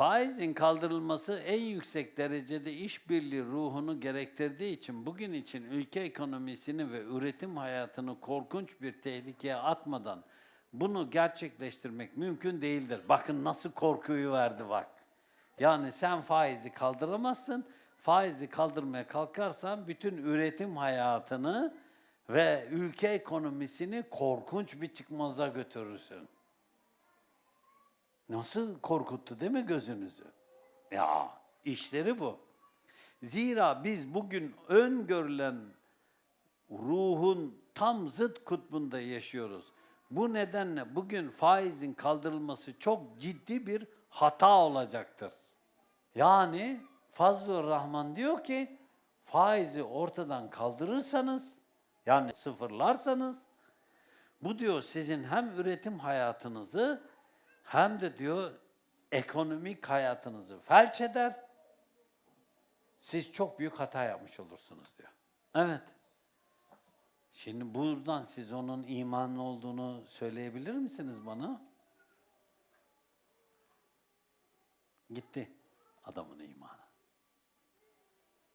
Faizin kaldırılması en yüksek derecede işbirliği ruhunu gerektirdiği için bugün için ülke ekonomisini ve üretim hayatını korkunç bir tehlikeye atmadan bunu gerçekleştirmek mümkün değildir. Bakın nasıl korkuyu verdi bak. Yani sen faizi kaldıramazsın. Faizi kaldırmaya kalkarsan bütün üretim hayatını ve ülke ekonomisini korkunç bir çıkmaza götürürsün. Nasıl korkuttu değil mi gözünüzü? Ya işleri bu. Zira biz bugün öngörülen ruhun tam zıt kutbunda yaşıyoruz. Bu nedenle bugün faizin kaldırılması çok ciddi bir hata olacaktır. Yani Fazlur Rahman diyor ki faizi ortadan kaldırırsanız yani sıfırlarsanız bu diyor sizin hem üretim hayatınızı hem de diyor ekonomik hayatınızı felç eder. Siz çok büyük hata yapmış olursunuz diyor. Evet. Şimdi buradan siz onun imanlı olduğunu söyleyebilir misiniz bana? Gitti adamın imanı.